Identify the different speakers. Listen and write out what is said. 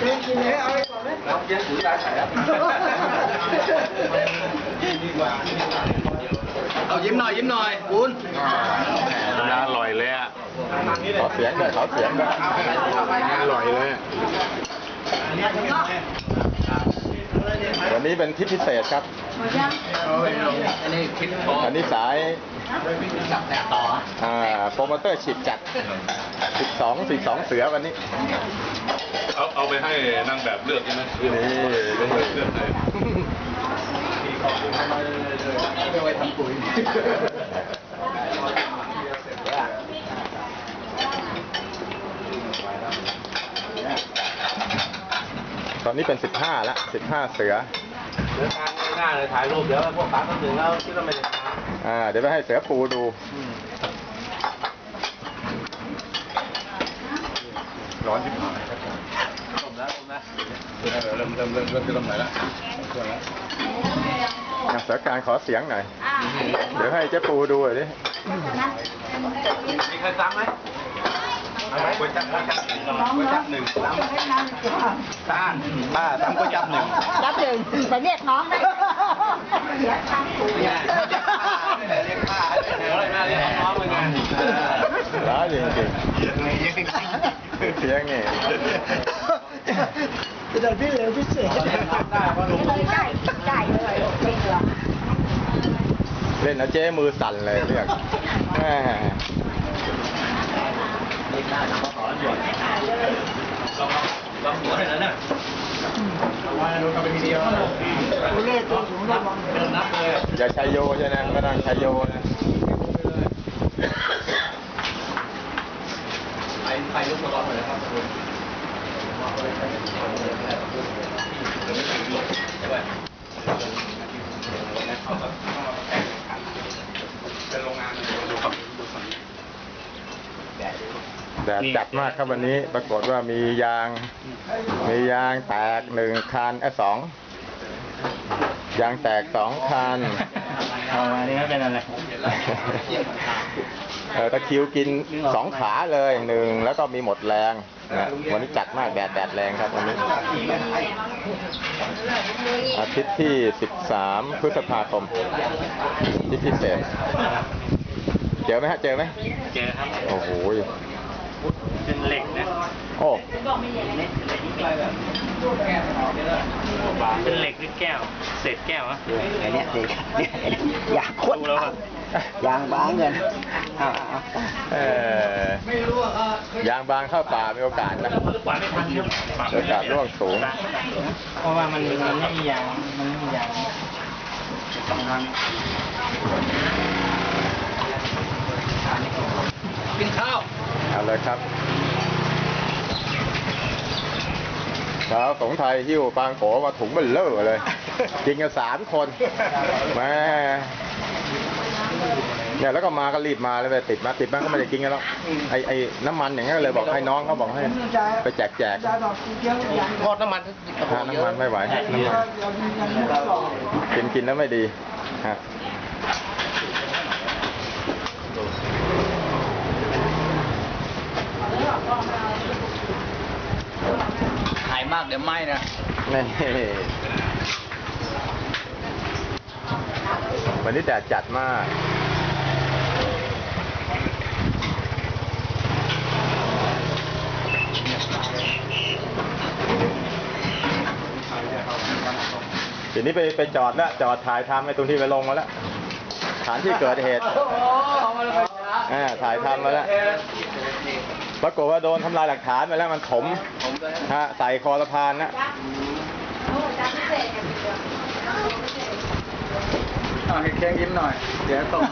Speaker 1: เดินกินเลยเอาไปก่อนไหม
Speaker 2: น้ำเย็นถือได้ใส่แล้วเอายิ้มหน่อยยิ้มหน่อยคุณ
Speaker 3: น่าอร่อยเลยอะ
Speaker 4: ขอเสียงด้วยขอเสียงด้วย
Speaker 3: อร่อยเลยอะ
Speaker 4: วันนี้เป็นทริปพิเศษครับ
Speaker 2: อันนี้คิดพอ
Speaker 4: อันนี้สาย
Speaker 2: จับแตะต่อ
Speaker 4: อ่าโปรโมเตอร์ฉีดจัด 12 12 เสือวันนี้
Speaker 3: เอาเอาไปให้นางแบบเลือกใช่ไหมเลือก
Speaker 4: นี่
Speaker 3: เลือกเลือกเลย
Speaker 2: เอาไปทำปุ๋ย
Speaker 4: ตอนนี้เป็น 15แล้ว15 เสือ
Speaker 2: เดี๋ยวทางหน้าเลยถ่ายรูปเดี๋ยวพวกปั๊มคนอื่นแล้วคิดว่าไม่ได้มา
Speaker 4: อ่าเดี๋ยวไปให้เสือปูดู
Speaker 3: ร้อนที่ผ่าน
Speaker 2: ผมแล้วผมนะ
Speaker 3: เริ่มเริ่มเริ่มเริ่มเริ่มไหนละช่วงแล้ว
Speaker 4: อะเสือการขอเสียงหน่อย เดี๋ยวให้เจ๊ปูดูหน่อยดิ
Speaker 2: มีใครซ้ำไหมเอาไหมก๋วยจั๊บก๋วยจั๊บก๋วยจั๊บหนึ่งซ้ำต้านป้าซ้ำก๋วยจั๊บหนึ่ง
Speaker 1: รับหนึ่งไปเรียกน้องได้
Speaker 2: เรียกป้าเรียกป้าเดี๋ยวอะไรมาเรียกน้องเหมือนกัน
Speaker 4: ร้ายจริงๆเสียง นี่
Speaker 1: เดี๋ยวพี่เหลวพิเศษ
Speaker 2: ได้เพราะลุง
Speaker 1: ได้ได้เลยจริงเหรอ
Speaker 4: เล่นนะเจ๊มือสั่นเลยเรียกแม่
Speaker 2: เรียกได้ขอหยดลองลองหัวเลยนะเนี่ยเอาลูกันเป็นเดียว
Speaker 1: ตัวเลขตัวสูงระวัง
Speaker 2: เดินนับเลย
Speaker 4: อย่าชัยโยใช่ไหมไม่ต้องชัยโยนะ
Speaker 2: ไปไปยกตัวก่อนเลยครับ แดด
Speaker 4: แดดจัดมากครับวันนี้ ปรากฏว่ามียาง มียางแตกหนึ่งคันไอ้ยสอง ยางแตกสองคัน
Speaker 2: เอามานี่เป็นอะไร
Speaker 4: เออตะคริวกินสองขาเลยหนึ่งแล้วก็มีหมดแรงนะวันนี้จัดมากแดดแดดแรงครับวันนี้ อาทิตย์ที่ 13 พฤษภาคมที่พิเศษ เจอไหมฮะ เจอไหม
Speaker 3: เจอครับ
Speaker 4: โอ้โห
Speaker 3: เป็นเหล็กนะ
Speaker 4: โอ้
Speaker 3: เป็นเหล็กหรือแก้ว เศษแก้วอะ
Speaker 1: ไอ้เนี่ยเด็กเนี่ยอยากคน
Speaker 3: ดูแล้วอะ
Speaker 1: ยางบ้าเงินเอาเอา
Speaker 4: เออยางบางเข้าป่ามีโอกาสนะ
Speaker 3: กว่าไม่ทันครับ
Speaker 4: โอกาสร่วงสูง
Speaker 3: เพราะว่ามันมันไม่มียางมันไม่มียาง
Speaker 2: กินข้าว
Speaker 4: เอาเลยครับ สาวสงไทยหิ้วปางโขมาถุงเบลเลอร์เลย กินกันสามคนแม่เนี่ยแล้วก็มาก็รีบมาเลยไปติดมาติดบ้างก็ไม่ได้กินกันแล้วไอไอน้ำมันอย่างเงี้ยเลยบอกให้น้องเขาบอกให้ ไปแจกแจก
Speaker 2: ทอดน้ำมัน
Speaker 4: ถ้าน้ำมันไม่ไหวน้ำมันกินกินแล้วไม่ดีฮะ
Speaker 2: หาย มากเดี๋ยวไหม้นะ
Speaker 4: นี่วันนี้แดดจัดมากทีนี้ไปไปจอดแล้วจอดถ่ายทำไอ้ตรงที่ไปลงมาแล้วฐานที่เกิดเหตุอ่าถ่ายทำมาแล้ว ปรากฏว่าโดนทำลายหลักฐานไปแล้วมันถมฮะใส่คอสะพานนะ
Speaker 2: เอาให้เค้งยิ้มหน่อย เดี๋ยวตก